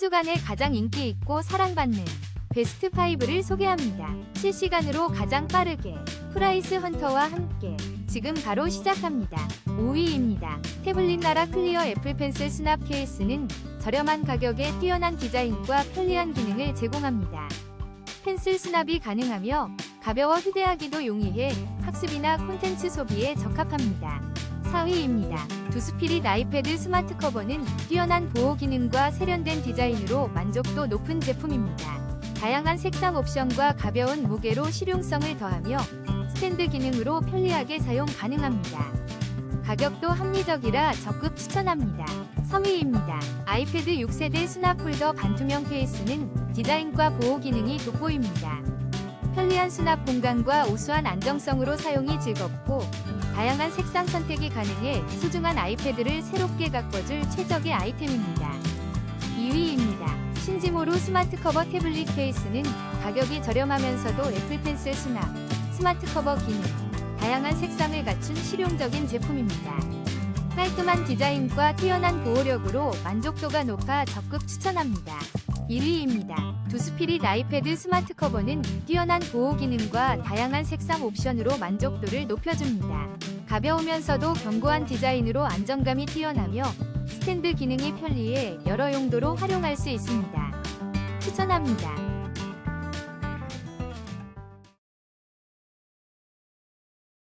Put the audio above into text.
주간에 가장 인기 있고 사랑받는 베스트 5를 소개합니다. 실시간으로 가장 빠르게 프라이스 헌터와 함께 지금 바로 시작합니다. 5위입니다. 태블릿 나라 클리어 애플 펜슬 수납 케이스는 저렴한 가격에 뛰어난 디자인과 편리한 기능을 제공합니다. 펜슬 수납이 가능하며 가벼워 휴대하기도 용이해 학습이나 콘텐츠 소비에 적합합니다. 4위입니다. 두스피릿 아이패드 스마트 커버는 뛰어난 보호 기능과 세련된 디자인으로 만족도 높은 제품입니다. 다양한 색상 옵션과 가벼운 무게로 실용성을 더하며 스탠드 기능으로 편리하게 사용 가능합니다. 가격도 합리적이라 적극 추천합니다. 3위입니다. 아이패드 6세대 수납 폴더 반투명 케이스는 디자인과 보호 기능이 돋보입니다. 편리한 수납 공간과 우수한 안정성으로 사용이 즐겁고 다양한 색상 선택이 가능해 소중한 아이패드를 새롭게 가꿔줄 최적의 아이템입니다. 2위입니다. 신지모로 스마트 커버 태블릿 케이스는 가격이 저렴하면서도 애플 펜슬 수납, 스마트 커버 기능, 다양한 색상을 갖춘 실용적인 제품입니다. 깔끔한 디자인과 뛰어난 보호력으로 만족도가 높아 적극 추천합니다. 1위입니다. 두스피릿 아이패드 스마트 커버는 뛰어난 보호 기능과 다양한 색상 옵션으로 만족도를 높여줍니다. 가벼우면서도 견고한 디자인으로 안정감이 뛰어나며 스탠드 기능이 편리해 여러 용도로 활용할 수 있습니다. 추천합니다.